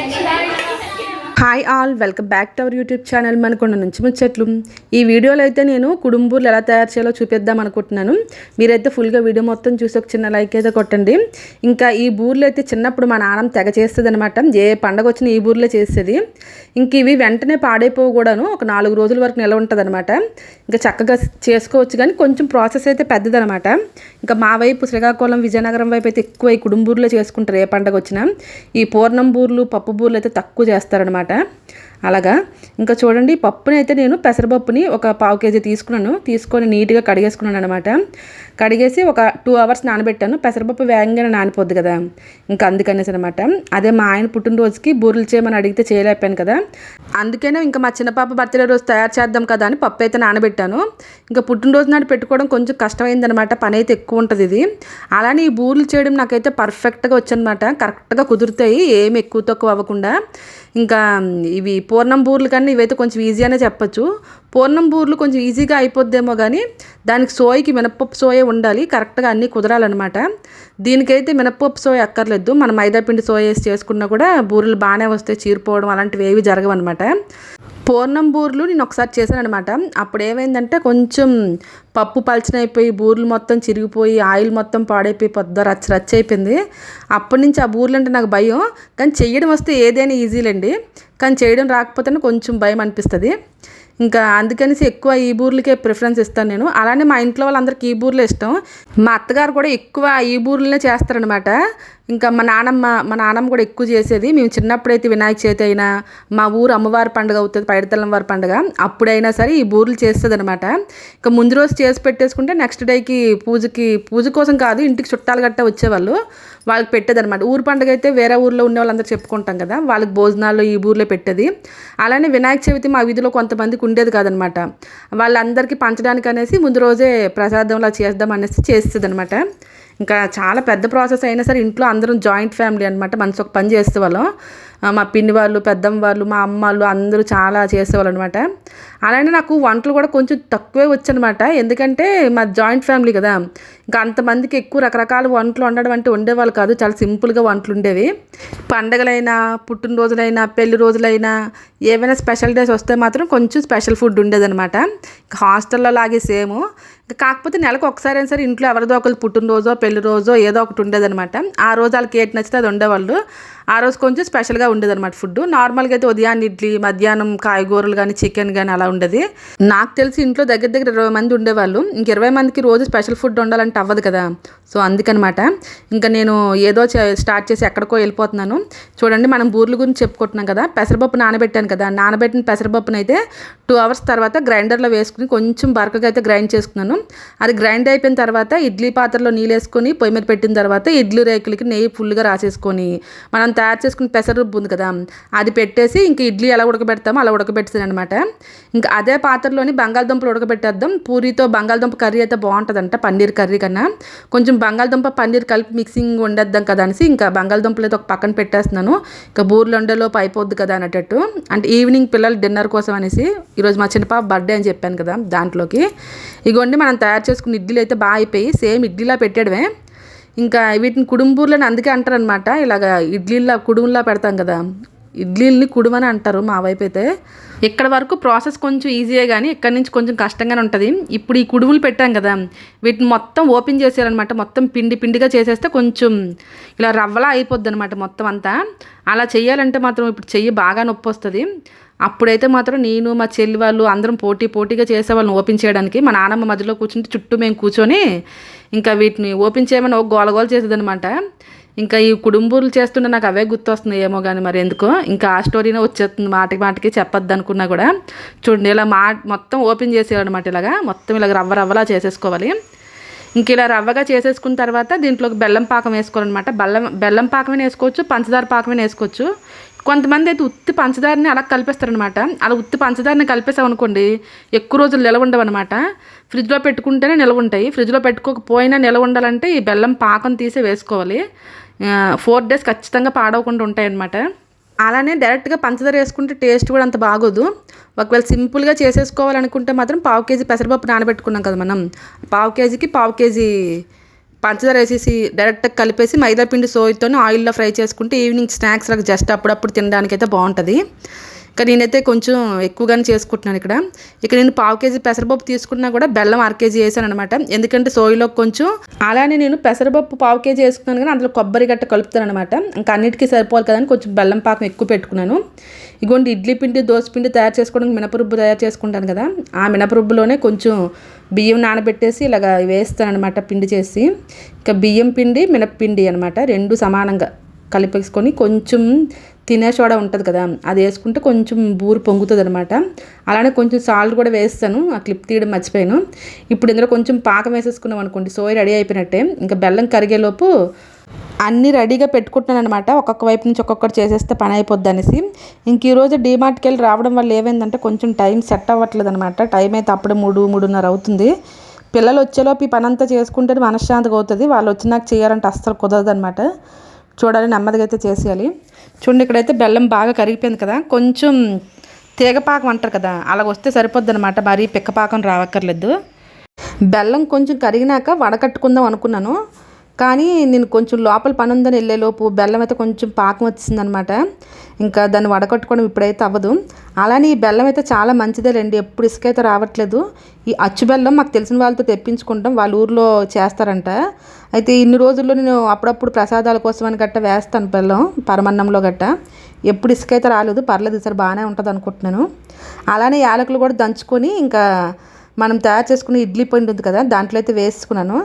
অনেক hi all welcome back to our YouTube channel Manakonda నుంచి ముచ్చట్లు ఈ వీడియోలో అయితే నేను కుడుంబూర్లు ఎలా తయారు చేయాలో చూపిద్దాం అనుకుంటున్నాను. మీరైతే ఫుల్గా వీడియో మొత్తం చూసి ఒక చిన్న లైక్ అయితే కొట్టండి. ఇంకా ఈ బూర్లు అయితే చిన్నప్పుడు మా నాన్నమ్మ తెగ చేస్తుంది అనమాట ఏ పండగ వచ్చినా ఈ బూర్లే చేసేది. ఇంక ఇవి వెంటనే పాడైపోవు కూడాను. ఒక నాలుగు రోజుల వరకు నిలవ ఉంటుంది అనమాట ఇంకా చక్కగా చేసుకోవచ్చు కానీ కొంచెం ప్రాసెస్ అయితే పెద్దదనమాట ఇంకా మా వైపు శ్రీకాకుళం విజయనగరం వైపు అయితే ఎక్కువ ఈ కుడుంబూర్లో చేసుకుంటారు ఏ పండగ వచ్చినా. ఈ పూర్ణం బూర్లు పప్పు బూర్లు అయితే తక్కువ చేస్తారనమాట అలాగా? ఇంకా చూడండి పప్పుని అయితే నేను పెసరపప్పుని ఒక పావు కేజీ తీసుకున్నాను. తీసుకొని నీట్గా కడిగేసుకున్నాను అనమాట కడిగేసి ఒక టూ అవర్స్ నానబెట్టాను. పెసరపప్పు వేగంగానే నానిపోద్ది కదా. ఇంకా అందుకనేసి అనమాట అదే మా ఆయన పుట్టినరోజుకి బూరెలు చేయమని అడిగితే చేయలేకపోయాను కదా. అందుకనే ఇంకా మా చిన్నపాప బర్త్డే రోజు తయారు చేద్దాం కదా అని పప్పు అయితే నానబెట్టాను. ఇంకా పుట్టినరోజు నాడు పెట్టుకోవడం కొంచెం కష్టమైందనమాట పని అయితే ఎక్కువ ఉంటుంది ఇది. అలానే ఈ బూరెలు చేయడం నాకైతే పర్ఫెక్ట్గా వచ్చనమాట కరెక్ట్గా కుదురుతాయి. ఏమి ఎక్కువ తక్కువ అవ్వకుండా. ఇంకా ఇవి పూర్ణం బూర్లు కానీ ఇవైతే కొంచెం ఈజీ అనే చెప్పచ్చు. పూర్ణం బూర్లు కొంచెం ఈజీగా అయిపోద్దేమో కానీ దానికి సోయకి మినప్పప్పు సోయ ఉండాలి. కరెక్ట్గా అన్నీ కుదరాలన్నమాట. దీనికైతే మినప్పప్పు సోయ అక్కర్లేదు. మనం మైదాపిండి సోయ వేసి చేసుకున్నా కూడా బూరెలు బాగానే వస్తాయి. చీరిపోవడం అలాంటివి ఏవి జరగవన్నమాట. పూర్ణం బూర్లు నేను ఒకసారి చేశాను అనమాట అప్పుడు ఏమైందంటే కొంచెం పప్పు పలచనైపోయి బూర్లు మొత్తం చిరిగిపోయి ఆయిల్ మొత్తం పాడైపోయి పొద్దు రచ్చ రచ్చ అయిపోయింది. అప్పటి నుంచి ఆ బూర్లు అంటే నాకు భయం. కానీ చేయడం వస్తే ఏదైనా ఈజీలండి. కానీ చేయడం రాకపోతేనే కొంచెం భయం అనిపిస్తుంది. ఇంకా అందుకనేసి ఎక్కువ ఈ బూర్లకే ప్రిఫరెన్స్ ఇస్తాను నేను. అలానే మా ఇంట్లో వాళ్ళందరికీ ఈ బూర్లు ఇష్టం. మా అత్తగారు కూడా ఎక్కువ ఈ బూర్లనే చేస్తారనమాట ఇంకా మా నానమ్మ మా నానమ్మ కూడా ఎక్కువ చేసేది. మేము చిన్నప్పుడైతే వినాయక చవితి అయినా మా ఊరు అమ్మవారి పండుగ అవుతుంది పైడితల్లం వారి పండుగ. అప్పుడైనా సరే ఈ బూర్లు చేస్తుంది అనమాట ఇంకా ముందు రోజు చేసి పెట్టేసుకుంటే నెక్స్ట్ డేకి పూజకి పూజ కోసం కాదు ఇంటికి చుట్టాలు గట్టా వచ్చేవాళ్ళు. వాళ్ళకి పెట్టేది అనమాట ఊరు పండుగ అయితే వేరే ఊర్లో ఉన్న వాళ్ళందరూ చెప్పుకుంటాం కదా వాళ్ళకి భోజనాలు ఈ ఊర్లో పెట్టేది. అలానే వినాయక చవితి మా వీధిలో కొంతమందికి ఉండేది కాదనమాట వాళ్ళందరికీ పంచడానికి అనేసి ముందు రోజే ప్రసాదంలా చేద్దాం అనేసి చేస్తుంది అనమాట ఇంకా చాలా పెద్ద ప్రాసెస్ అయినా సరే ఇంట్లో అందరం జాయింట్ ఫ్యామిలీ అనమాట మనసు ఒక పని చేసే వాళ్ళం. మా పిన్ని వాళ్ళు పెద్దమ్మ వాళ్ళు మా అమ్మ వాళ్ళు అందరూ చాలా చేసేవాళ్ళు అనమాట అలానే నాకు వంటలు కూడా కొంచెం తక్కువే వచ్చనమాట ఎందుకంటే మా జాయింట్ ఫ్యామిలీ కదా. ఇంకా అంతమందికి ఎక్కువ రకరకాల వంటలు వండడం అంటే ఉండేవాళ్ళు కాదు. చాలా సింపుల్గా వంటలు ఉండేవి. పండగలైనా పుట్టినరోజులైనా పెళ్ళి రోజులైనా ఏవైనా స్పెషల్ డేస్ వస్తే మాత్రం కొంచెం స్పెషల్ ఫుడ్ ఉండేదన్నమాట. హాస్టల్లో లాగే సేమ్. కాకపోతే నెలకు ఒకసారి అయినా సరే ఇంట్లో ఎవరిదో ఒకరు పుట్టినరోజో పెళ్ళి రోజో ఏదో ఒకటి ఉండేదనమాట ఆ రోజు వాళ్ళకి ఏటి నచ్చితే అది ఉండేవాళ్ళు. ఆ రోజు కొంచెం స్పెషల్గా ఉండేదన్నమాట ఫుడ్ నార్మల్గా అయితే ఉదయాన్నే ఇడ్లీ మధ్యాహ్నం కాయగూరలు కానీ చికెన్ కానీ అలా ఉండేది. నాకు తెలిసి ఇంట్లో దగ్గర దగ్గర ఇరవై మంది ఉండేవాళ్ళు. ఇంక ఇరవై మందికి రోజు స్పెషల్ ఫుడ్ ఉండాలంటే అవ్వదు కదా. సో అందుకనమాట. ఇంకా నేను ఏదో స్టార్ట్ చేసి ఎక్కడికో వెళ్ళిపోతున్నాను. చూడండి మనం బూర్ల గురించి చెప్పుకుంటున్నాం కదా. పెసరపప్పు నానబెట్టాను కదా. నానబెట్టిన పెసరపప్పును అయితే టూ అవర్స్ తర్వాత గ్రైండర్లో వేసుకుని కొంచెం బరకగా అయితే గ్రైండ్ చేసుకున్నాను. అది గ్రైండ్ అయిపోయిన తర్వాత ఇడ్లీ పాత్రలో నీళ్ళు వేసుకొని పొయ్యి మీద పెట్టిన తర్వాత ఇడ్లీ రేకులకి నెయ్యి ఫుల్గా రాసేసుకొని మనం తయారు చేసుకున్న పెసర రుబ్బు ఉంది కదా అది పెట్టేసి ఇంక ఇడ్లీ ఎలా ఉడకబెడతామో అలా ఉడకబెట్టేసాను అనమాట ఇంకా అదే పాత్రలోని బంగాళదుంపలు ఉడకబెట్టేద్దాం. పూరితో బంగాళదుంప కర్రీ అయితే బాగుంటుందంట పన్నీర్ కర్రీ కన్నా. కొంచెం బంగాళదుంప పన్నీర్ కలిపి మిక్సింగ్ వండేద్దాం కదా అనేసి ఇంకా బంగాళదుంపలు అయితే ఒక పక్కన పెట్టేస్తున్నాను. ఇంకా బూర్లు వండేలోపు అయిపోద్ది కదా అనేటట్టు. అంటే ఈవినింగ్ పిల్లలు డిన్నర్ కోసం అనేసి ఈరోజు మా చిన్నపాప బర్త్డే అని చెప్పాను కదా దాంట్లోకి. ఇగోండి మనం తయారు చేసుకున్న ఇడ్లీలు అయితే బాగా అయిపోయి సేమ్ ఇడ్లీలా పెట్టడమే ఇంకా వీటిని కుడుంబూర్లని అందుకే అంటారనమాట ఇలాగ ఇడ్లీలా కుడుములా పెడతాం కదా. ఇడ్లీలని కుడుమని అంటారు మా వైపు అయితే. ఇక్కడ వరకు ప్రాసెస్ కొంచెం ఈజీయే కానీ ఇక్కడ నుంచి కొంచెం కష్టంగానే ఉంటుంది. ఇప్పుడు ఈ కుడుములు పెట్టాం కదా వీటిని మొత్తం ఓపెన్ చేసేయాలన్నమాట. మొత్తం పిండి పిండిగా చేసేస్తే కొంచెం ఇలా రవ్వలా అయిపోద్ది అనమాట మొత్తం అంతా. అలా చేయాలంటే మాత్రం ఇప్పుడు చెయ్యి బాగా నొప్పి వస్తుంది. అప్పుడైతే మాత్రం నేను మా చెల్లి వాళ్ళు అందరం పోటీ పోటీగా చేసేవాళ్ళని ఓపెన్ చేయడానికి మా నాన్నమ్మ మధ్యలో కూర్చుంటే చుట్టూ మేము కూర్చొని ఇంకా వీటిని ఓపెన్ చేయమని ఒక గోల గోల చేసేదనమాట ఇంకా ఈ కుడుంబూలు చేస్తుంటే నాకు అవే గుర్తొస్తున్నాయి ఏమో కానీ మరి ఎందుకో. ఇంకా ఆ స్టోరీనే వచ్చేస్తుంది మాటకి మాటకి చెప్పొద్దు అనుకున్నా కూడా. చూడండి ఇలా మా మొత్తం ఓపెన్ చేసేవాడనమాట ఇలాగా. మొత్తం ఇలాగ రవ్వ రవ్వలా చేసేసుకోవాలి. ఇంక ఇలా రవ్వగా చేసేసుకున్న తర్వాత దీంట్లోకి బెల్లం పాకం వేసుకోవాలన్నమాట. బెల్లం బెల్లం పాకమే వేసుకోవచ్చు పంచదార పాకమే వేసుకోవచ్చు. కొంతమంది అయితే ఉత్తి పంచదారని అలా కలిపేస్తారనమాట అలా ఉత్తి పంచదారని కలిపేసామనుకోండి ఎక్కువ రోజులు నిలవ ఉండవన్నమాట. ఫ్రిడ్జ్లో పెట్టుకుంటేనే నిలవ ఉంటాయి. ఫ్రిడ్జ్లో పెట్టుకోకపోయినా నిలవ ఉండాలంటే ఈ బెల్లం పాకం తీసే వేసుకోవాలి. ఫోర్ డేస్ ఖచ్చితంగా పాడవకుండా ఉంటాయన్నమాట. అలానే డైరెక్ట్గా పంచదార వేసుకుంటే టేస్ట్ కూడా అంత బాగోదు. ఒకవేళ సింపుల్గా చేసేసుకోవాలనుకుంటే మాత్రం పావు కేజీ పెసరపప్పు నానబెట్టుకున్నాం కదా మనం. పావు కేజీకి పావు కేజీ పంచదార వేసేసి డైరెక్ట్గా కలిపేసి మైదా పిండి సోయితో ఆయిల్లో ఫ్రై చేసుకుంటే ఈవినింగ్ స్నాక్స్ లాగా జస్ట్ అప్పుడప్పుడు తినడానికి అయితే బాగుంటుంది. ఇంకా నేనైతే కొంచెం ఎక్కువగానే చేసుకుంటున్నాను ఇక్కడ. ఇక్కడ నేను పావు కేజీ పెసరపప్పు తీసుకున్నా కూడా బెల్లం అర కేజీ వేసాను అనమాట ఎందుకంటే సోయిలో కొంచెం అలానే నేను పెసరపప్పు పావు కేజీ వేసుకున్నాను కానీ అందులో కొబ్బరి గట్ట కలుపుతాను అనమాట ఇంకా అన్నిటికీ సరిపోవాలి కదని కొంచెం బెల్లం పాకం ఎక్కువ పెట్టుకున్నాను. ఇగోండి ఇడ్లీ పిండి దోశ పిండి తయారు చేసుకోవడానికి మినపరుబ్బు తయారు చేసుకుంటాను కదా. ఆ మినపరుబ్బులోనే కొంచెం బియ్యం నానబెట్టేసి ఇలాగ వేస్తాను అనమాట పిండి చేసి. ఇంకా బియ్యం పిండి మినప్పిండి అనమాట రెండు సమానంగా. కలిపేసుకొని కొంచెం తినే సోడా ఉంటుంది కదా అది వేసుకుంటే కొంచెం బూరు పొంగుతుంది అనమాట అలానే కొంచెం సాల్ట్ కూడా వేస్తాను ఆ క్లిప్ తీయడం మర్చిపోయాను. ఇప్పుడు ఇందులో కొంచెం పాకం వేసేసుకున్నాం అనుకోండి సోయ రెడీ అయిపోయినట్టే. ఇంకా బెల్లం కరిగేలోపు అన్నీ రెడీగా పెట్టుకుంటున్నాను అనమాట ఒక్కొక్క వైపు నుంచి ఒక్కొక్కటి చేసేస్తే పని అయిపోద్ది అనేసి. ఇంక ఈరోజు డీమార్ట్కి వెళ్ళి రావడం వల్ల ఏమైందంటే కొంచెం టైం సెట్ అవ్వట్లేదు అనమాట టైం అయితే అప్పుడే మూడు మూడున్నర అవుతుంది. పిల్లలు వచ్చేలోపు ఈ పని అంతా చేసుకుంటే మనశ్శాంతిగా అవుతుంది. వాళ్ళు వచ్చినాక చేయాలంటే అస్సలు కుదరదు అనమాట చూడాలి నెమ్మదిగా అయితే చేసేయాలి. చూడండి ఇక్కడైతే బెల్లం బాగా కరిగిపోయింది కదా. కొంచెం తీగపాకం అంటారు కదా అలా వస్తే సరిపోద్ది అనమాట మరీ పిక్కపాకం రావక్కర్లేదు. బెల్లం కొంచెం కరిగినాక వడకట్టుకుందాం అనుకున్నాను. కానీ నేను కొంచెం లోపల పని ఉందని వెళ్ళేలోపు బెల్లం అయితే కొంచెం పాకం వచ్చిందనమాట ఇంకా దాన్ని వడగొట్టుకోవడం ఇప్పుడైతే అవ్వదు. అలానే ఈ బెల్లం అయితే చాలా మంచిదేలేండి. ఎప్పుడు ఇసుక అయితే రావట్లేదు. ఈ అచ్చు బెల్లం మాకు తెలిసిన వాళ్ళతో తెప్పించుకుంటాం. వాళ్ళ ఊర్లో చేస్తారంట. అయితే ఇన్ని రోజుల్లో నేను అప్పుడప్పుడు ప్రసాదాల కోసం అని గట్ట వేస్తాను బెల్లం పరమన్నంలో గట్ట. ఎప్పుడు ఇసుక అయితే రాలేదు పర్లేదు సరే బాగానే ఉంటుంది అనుకుంటున్నాను. అలానే యాలకులు కూడా దంచుకొని ఇంకా మనం తయారు చేసుకునే ఇడ్లీ పిండి ఉంది కదా దాంట్లో అయితే వేసుకున్నాను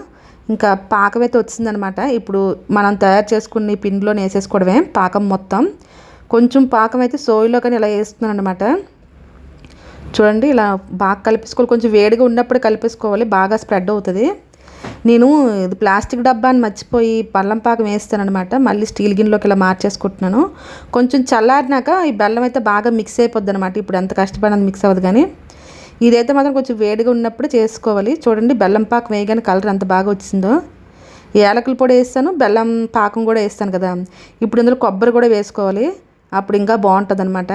ఇంకా పాకం అయితే వచ్చిందనమాట. ఇప్పుడు మనం తయారు చేసుకున్న పిండిలో వేసేసుకోవడమే పాకం మొత్తం. కొంచెం పాకం అయితే సోయిలో కానీ ఇలా వేస్తున్నాను అనమాట చూడండి ఇలా బాగా కలిపేసుకోవాలి. కొంచెం వేడిగా ఉన్నప్పుడు కలిపేసుకోవాలి. బాగా స్ప్రెడ్ అవుతుంది. నేను ఇది ప్లాస్టిక్ డబ్బాని మర్చిపోయి పల్లం పాకం వేస్తానమాట మళ్ళీ స్టీల్ గిన్నెలోకి ఇలా మార్చేసుకుంటున్నాను. కొంచెం చల్లారినాక ఈ బెల్లం అయితే బాగా మిక్స్ అయిపోద్ది అనమాట ఇప్పుడు ఎంత కష్టపడినంత మిక్స్ అవ్వదు కానీ. ఇదైతే మాత్రం కొంచెం వేడిగా ఉన్నప్పుడు చేసుకోవాలి. చూడండి బెల్లం పాకం వేయగానే కలర్ ఎంత బాగా వచ్చిందో. ఏలకల పొడి వేస్తాను బెల్లం పాకం కూడా వేస్తాను కదా. ఇప్పుడు ఇందులో కొబ్బరి కూడా వేసుకోవాలి. అప్పుడు ఇంకా బాగుంటుంది అనమాట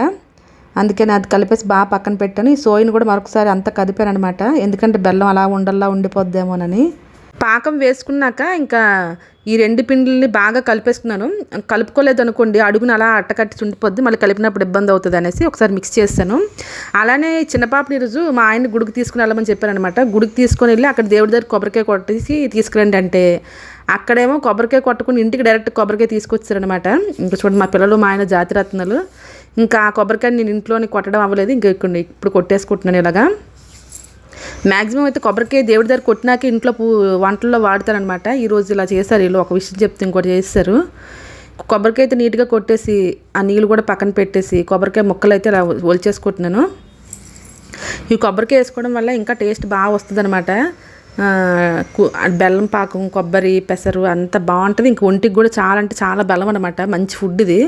అందుకే నేను అది కలిపేసి బాగా పక్కన పెట్టాను. ఈ సోయిని కూడా మరొకసారి అంతా కదిపాను అనమాట ఎందుకంటే బెల్లం అలా ఉండల్లా ఉండిపోద్దేమోనని. పాకం వేసుకున్నాక ఇంకా ఈ రెండు పిండిల్ని బాగా కలిపేసుకున్నాను. కలుపుకోలేదు అనుకోండి అడుగున అలా అట్టకట్టి చుండిపోద్ది మళ్ళీ కలిపినప్పుడు ఇబ్బంది అవుతుంది అనేసి ఒకసారి మిక్స్ చేస్తాను. అలానే చిన్నపాపని రోజు మా ఆయన గుడికి తీసుకుని వెళ్ళమని చెప్పాను అనమాట గుడికి తీసుకొని వెళ్ళి అక్కడ దేవుడి దగ్గర కొబ్బరికాయ కొట్టేసి తీసుకురండి అంటే అక్కడేమో కొబ్బరికాయ కొట్టుకుని ఇంటికి డైరెక్ట్ కొబ్బరికాయ తీసుకొచ్చారనమాట ఇంకా చూడండి మా పిల్లలు మా ఆయన జాతిరత్నాలు. ఇంకా ఆ కొబ్బరికాయ నేను ఇంట్లోని కొట్టడం అవ్వలేదు ఇంకా ఇప్పుడు కొట్టేసుకుంటున్నాను ఇలాగా. మ్యాక్సిమం అయితే కొబ్బరికాయ దేవుడి దగ్గర కొట్టినాక ఇంట్లో పూ వంటల్లో వాడతారనమాట ఈరోజు ఇలా చేస్తారు వీళ్ళు ఒక విషయం చెప్తే ఇంకోటి చేస్తారు. కొబ్బరికాయ అయితే నీట్గా కొట్టేసి ఆ నీళ్ళు కూడా పక్కన పెట్టేసి కొబ్బరికాయ ముక్కలు అయితే ఇలా ఒలిచేసుకుంటున్నాను ఈ కొబ్బరికాయ వేసుకోవడం వల్ల ఇంకా టేస్ట్ బాగా వస్తుంది అనమాట బెల్లం పాకం కొబ్బరి పెసరు అంత బాగుంటుంది. ఇంక ఒంటికి కూడా చాలా అంటే చాలా బలం అనమాట మంచి ఫుడ్ ఇది.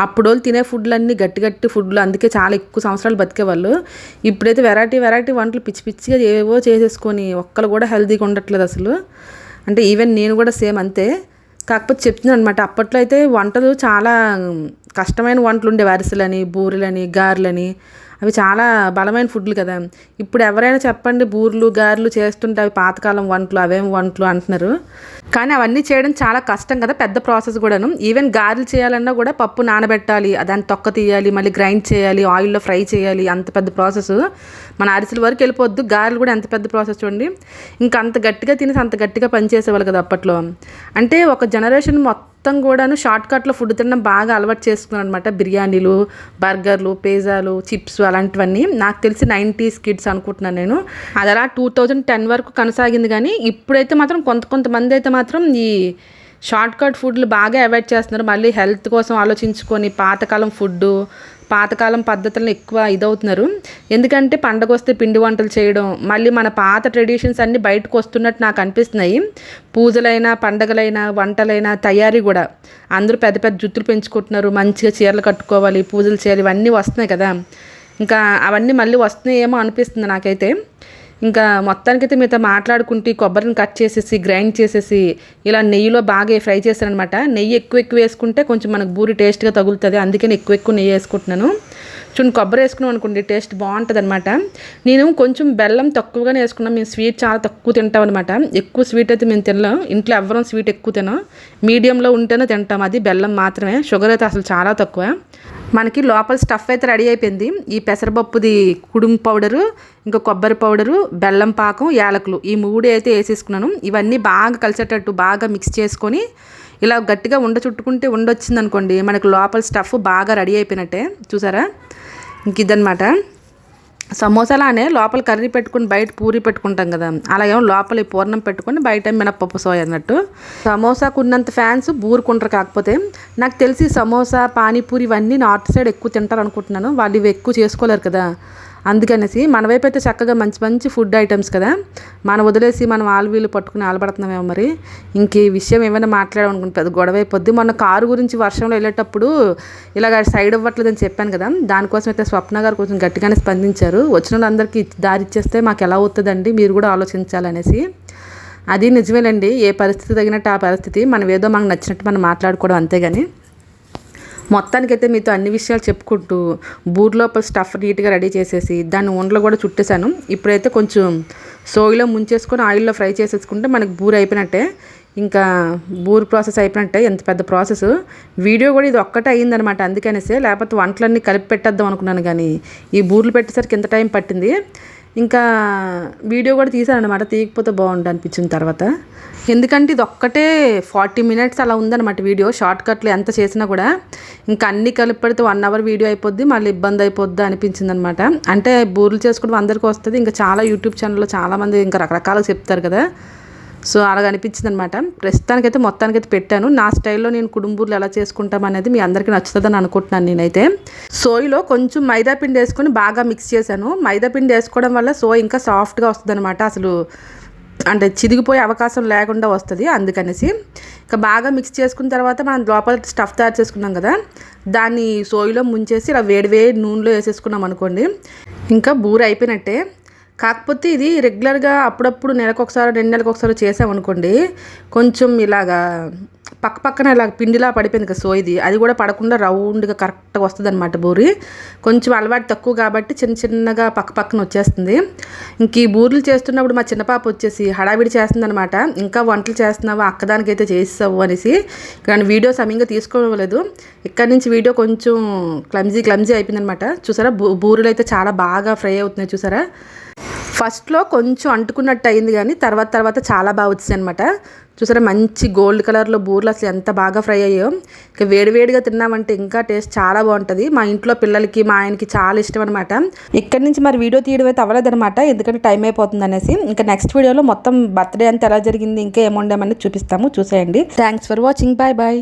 అప్పుడు వాళ్ళు తినే ఫుడ్లన్నీ గట్టి గట్టి ఫుడ్లు అందుకే చాలా ఎక్కువ సంవత్సరాలు బతికేవాళ్ళు. ఇప్పుడైతే వెరైటీ వెరైటీ వంటలు పిచ్చి పిచ్చిగా ఏవో చేసేసుకొని ఒక్కరు కూడా హెల్తీగా ఉండట్లేదు అసలు. అంటే ఈవెన్ నేను కూడా సేమ్ అంతే. కాకపోతే చెప్తున్నాను అనమాట అప్పట్లో అయితే వంటలు చాలా కష్టమైన వంటలు ఉండే అరిసెలని బూరెలని గారెలని. అవి చాలా బలమైన ఫుడ్లు కదా. ఇప్పుడు ఎవరైనా చెప్పండి బూర్లు గారెలు చేస్తుంటే అవి పాతకాలం వంటలు అవేం వంటలు అంటున్నారు. కానీ అవన్నీ చేయడం చాలా కష్టం కదా పెద్ద ప్రాసెస్ కూడాను. ఈవెన్ గారెలు చేయాలన్నా కూడా పప్పు నానబెట్టాలి దాన్ని తొక్క తీయాలి మళ్ళీ గ్రైండ్ చేయాలి ఆయిల్లో ఫ్రై చేయాలి అంత పెద్ద ప్రాసెస్. మన అరిసెల వరకు వెళ్ళిపోద్దు గారెలు కూడా ఎంత పెద్ద ప్రాసెస్ చూడండి. ఇంకా అంత గట్టిగా తినేసి అంత గట్టిగా పనిచేసేవాళ్ళు కదా అప్పట్లో. అంటే ఒక జనరేషన్ మొత్తం మొత్తం కూడాను షార్ట్కట్లో ఫుడ్ తినడం బాగా అలవాటు చేసుకున్నాను అనమాట బిర్యానీలు బర్గర్లు పిజ్జాలు చిప్స్ అలాంటివన్నీ. నాకు తెలిసి నైంటీస్ కిడ్స్ అనుకుంటున్నాను నేను. అది అలా టూ థౌజండ్ టెన్ వరకు కొనసాగింది కానీ ఇప్పుడైతే మాత్రం కొంత కొంతమంది అయితే మాత్రం ఈ షార్ట్ కట్ ఫుడ్లు బాగా అవాయిడ్ చేస్తున్నారు. మళ్ళీ హెల్త్ కోసం ఆలోచించుకొని పాతకాలం ఫుడ్డు పాతకాలం పద్ధతులను ఎక్కువ ఇదవుతున్నారు. ఎందుకంటే పండగ వస్తే పిండి వంటలు చేయడం మళ్ళీ మన పాత ట్రెడిషన్స్ అన్నీ బయటకు వస్తున్నట్టు నాకు అనిపిస్తున్నాయి. పూజలైనా పండగలైనా వంటలైనా తయారీ కూడా. అందరూ పెద్ద పెద్ద జుత్తులు పెంచుకుంటున్నారు. మంచిగా చీరలు కట్టుకోవాలి పూజలు చేయాలి ఇవన్నీ వస్తున్నాయి కదా. ఇంకా అవన్నీ మళ్ళీ వస్తున్నాయేమో అనిపిస్తుంది నాకైతే. ఇంకా మొత్తానికైతే మీతో మాట్లాడుకుంటూ కొబ్బరిని కట్ చేసేసి గ్రైండ్ చేసేసి ఇలా నెయ్యిలో బాగా ఫ్రై చేశాను నెయ్యి ఎక్కువ ఎక్కువ వేసుకుంటే కొంచెం మనకు బూరి టేస్ట్గా తగులుతుంది. అందుకని ఎక్కువ ఎక్కువ నెయ్యి వేసుకుంటున్నాను. చూడండి కొబ్బరి వేసుకున్నాం అనుకోండి టేస్ట్ బాగుంటుంది అనమాట నేను కొంచెం బెల్లం తక్కువగానే వేసుకున్నాం. మేము స్వీట్ చాలా తక్కువ తింటాం అనమాట ఎక్కువ స్వీట్ అయితే మేము తినలేం. ఇంట్లో ఎవ్వరం స్వీట్ ఎక్కువ తినం. మీడియంలో ఉంటేనే తింటాం. అది బెల్లం మాత్రమే. షుగర్ అయితే అసలు చాలా తక్కువ. మనకి లోపల స్టఫ్ అయితే రెడీ అయిపోయింది. ఈ పెసరపప్పుది కుడుం పౌడరు ఇంకా కొబ్బరి పౌడరు బెల్లం పాకం యాలకులు ఈ మూడు అయితే వేసేసుకున్నాను. ఇవన్నీ బాగా కలిసేటట్టు బాగా మిక్స్ చేసుకొని ఇలా గట్టిగా ఉండ చుట్టుకుంటే ఉండొచ్చింది అనుకోండి మనకు లోపల స్టఫ్ బాగా రెడీ అయిపోయినట్టే. చూసారా? ఇంక ఇదనమాట సమోసాలానే లోపల కర్రీ పెట్టుకుని బయట పూరి పెట్టుకుంటాం కదా. అలాగే లోపల ఈ పూర్ణం పెట్టుకుని బయట మినప్పప్పు సోయ అన్నట్టు. సమోసాకు ఉన్నంత ఫ్యాన్స్ బూరుకుంటారు కాకపోతే నాకు తెలిసి సమోసా పానీపూరి ఇవన్నీ నార్త్ సైడ్ ఎక్కువ తింటారు అనుకుంటున్నాను వాళ్ళు ఇవి ఎక్కువ చేసుకోలేరు కదా. అందుకనేసి మన వైపు అయితే చక్కగా మంచి మంచి ఫుడ్ ఐటమ్స్ కదా. మనం వదిలేసి మనం ఆలు వీళ్ళు పట్టుకుని ఆలబడుతున్నామేమో మరి. ఇంక ఈ విషయం ఏమైనా మాట్లాడామనుకుంటే పెద్ద గొడవ అయిపోద్ది. మొన్న కారు గురించి వర్షంలో వెళ్ళేటప్పుడు ఇలాగ సైడ్ ఇవ్వట్లేదని చెప్పాను కదా. దానికోసం అయితే స్వప్న గారు కొంచెం గట్టిగానే స్పందించారు. వచ్చిన వాళ్ళందరికీ దారి ఇచ్చేస్తే మాకు ఎలా అవుతుందండి మీరు కూడా ఆలోచించాలనేసి. అది నిజమేనండి ఏ పరిస్థితి తగినట్టు ఆ పరిస్థితి. మనం ఏదో మనకు నచ్చినట్టు మనం మాట్లాడుకోవడం అంతేగాని. మొత్తానికైతే మీతో అన్ని విషయాలు చెప్పుకుంటూ బూర్ లోపల స్టఫ్ నీట్గా రెడీ చేసేసి దాన్ని ఉండలు కూడా చుట్టేశాను. ఇప్పుడైతే కొంచెం సోయిలో ముంచేసుకొని ఆయిల్లో ఫ్రై చేసేసుకుంటే మనకి బూర్ అయిపోయినట్టే. ఇంకా బూర్ ప్రాసెస్ అయిపోయినట్టే ఎంత పెద్ద ప్రాసెస్. వీడియో కూడా ఇది ఒక్కటే అయ్యిందనమాట అందుకనేసి లేకపోతే వంటలన్నీ కలిపి పెట్టేద్దాం అనుకున్నాను కానీ ఈ బూర్లు పెట్టేసరికి ఎంత టైం పట్టింది. ఇంకా వీడియో కూడా తీసాను అనమాట తీయకపోతే బాగుండు అనిపించిన తర్వాత. ఎందుకంటే ఇది ఒక్కటే ఫార్టీ మినిట్స్ అలా ఉందన్నమాట వీడియో. షార్ట్ కట్లు ఎంత చేసినా కూడా ఇంకా అన్ని కలిపి పెడితే వన్ అవర్ వీడియో అయిపోద్ది మళ్ళీ ఇబ్బంది అయిపోద్ది అనిపించింది అనమాట అంటే బూర్లు చేసుకోవడం అందరికీ వస్తుంది. ఇంకా చాలా యూట్యూబ్ ఛానల్లో చాలామంది ఇంకా రకరకాలుగా చెప్తారు కదా. సో అలాగ అనిపించింది అనమాట ప్రస్తుతానికైతే మొత్తానికైతే పెట్టాను. నా స్టైల్లో నేను కుడుంబూర్లు ఎలా చేసుకుంటాం అనేది మీ అందరికీ నచ్చుతుందని అనుకుంటున్నాను నేనైతే. సోయిలో కొంచెం మైదా పిండి వేసుకొని బాగా మిక్స్ చేశాను. మైదా పిండి వేసుకోవడం వల్ల సో ఇంకా సాఫ్ట్గా వస్తుంది అనమాట అసలు అంటే చిరిగిపోయే అవకాశం లేకుండా వస్తుంది అందుకనేసి. ఇంకా బాగా మిక్స్ చేసుకున్న తర్వాత మనం లోపల స్టఫ్ తయారు చేసుకున్నాం కదా దాన్ని సోయిలో ముంచేసి ఇలా వేడి వేడి నూనెలో వేసేసుకున్నాం అనుకోండి. ఇంకా బూర అయిపోయినట్టే. కాకపోతే ఇది రెగ్యులర్గా అప్పుడప్పుడు నెలకు ఒకసారి రెండు నెలలకు ఒకసారి చేసామనుకోండి కొంచెం ఇలాగా పక్క పక్కన ఇలా పిండిలా పడిపోయింది కదా సో ఇది అది కూడా పడకుండా రౌండ్గా కరెక్ట్గా వస్తుంది అనమాట బూరి. కొంచెం అలవాటు తక్కువ కాబట్టి చిన్న చిన్నగా పక్క పక్కన వచ్చేస్తుంది. ఇంక ఈ బూరెలు చేస్తున్నప్పుడు మా చిన్న పాప వచ్చేసి హడావిడి చేస్తుంది అనమాట ఇంకా వంటలు చేస్తున్నావు? అక్కదానికైతే చేస్తావు అనేసి. కానీ వీడియో సమయంగా తీసుకోలేదు ఇక్కడ నుంచి వీడియో కొంచెం క్లమ్జీ క్లమ్జీ అయిపోయిందనమాట చూసారా? బూ బూరెలు అయితే చాలా బాగా ఫ్రై అవుతున్నాయి చూసారా? ఫస్ట్లో కొంచెం అంటుకున్నట్టు అయింది కానీ తర్వాత తర్వాత చాలా బాగా వచ్చింది అనమాట చూసారా మంచి గోల్డ్ కలర్లో బూర్లు అసలు ఎంత బాగా ఫ్రై అయ్యో ఇక వేడివేడిగా తిన్నామంటే ఇంకా టేస్ట్ చాలా బాగుంటుంది. మా ఇంట్లో పిల్లలకి మా ఆయనకి చాలా ఇష్టం అనమాట ఇక్కడి నుంచి మరి వీడియో తీయడం అయితే అవ్వలేదనమాట ఎందుకంటే టైం అయిపోతుంది అనేసి. ఇంకా నెక్స్ట్ వీడియోలో మొత్తం బర్త్డే అంతా ఎలా జరిగింది ఇంకా ఏముండమని చూపిస్తాము. చూసేయండి. Thanks for watching bye bye